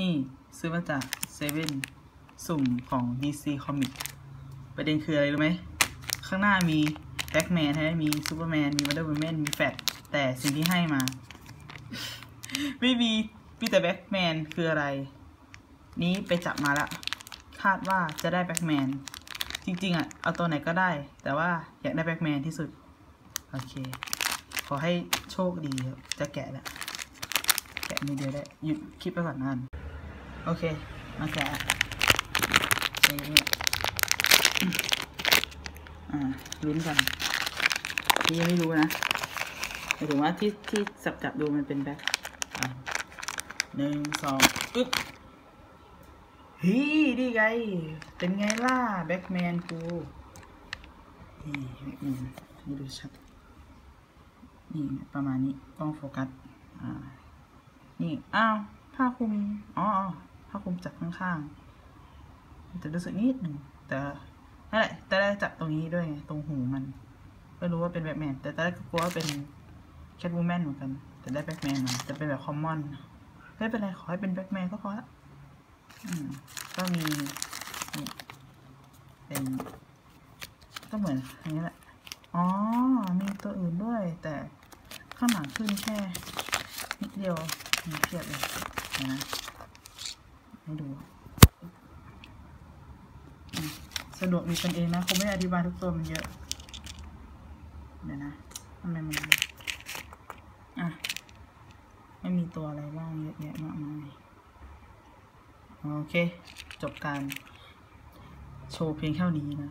นี่ซื้อมาจากเซเว่นสุ่มของ DC Comic ประเด็นคืออะไรรู้ไหม ข้างหน้ามีแบ็กแมนใช่ไหมมีซูเปอร์แมน มีวันเดอร์ m แมน มีแฟตแต่สิ่งที่ให้มา ไม่มีมีแต่แบ็กแมนคืออะไร นี้ไปจับมาละ คาดว่าจะได้แบ็กแมน จริง ๆอะ เอาตัวไหนก็ได้ แต่ว่าอยากได้แบ็กแมนที่สุด โอเค ขอให้โชคดีจะแกะแล้วแกะมือเดียวได้ หยุดคลิปไปก่อนนาน โอเคมาแกะใช้นี่อ่าลุ้นกันนี่ยังไม่รู้นะหมายถึงว่าที่ที่สับจับดูมันเป็นแบ็คหนึ่งสองอึ๊บฮีดีไง เป็นไงล่ะ แบ็คแมนกูนี่แบ็คแมนนี่ดูชัด นี่ประมาณนี้กล้องโฟกัส อ่า นี่ อ้าว ผ้าคลุม อ๋อ ผ้าคลุมจากข้างๆจะรู้สึกนิดหนึ่งแต่นั่นแหละแต่ได้จับตรงนี้ด้วยไงตรงหูมัน ก็รู้ว่าเป็นแบ็คแมนแต่ตอนแรกก็กลัวว่าเป็นแคทวูแมนเหมือนกัน แต่ได้แบ็คแมนมาแต่เป็นแบบคอมมอนไม่เป็นไรขอให้เป็นแบ็คแมนก็พอละก็มีเป็นก็เหมือนอย่างนี้แหละอ๋อมีตัวอื่นด้วย แต่ข้างหลังขึ้นแค่นิดเดียวมีเพียบเลยนะ ดูสะดวกมีกันเองนะคงไม่อธิบายทุกตัวมันเยอะ เดี๋ยวนะทำไมมันอะไม่มีตัวอะไรบ้างเยอะแยะมากมายโอเค จบการโชว์เพียงเท่านี้นะ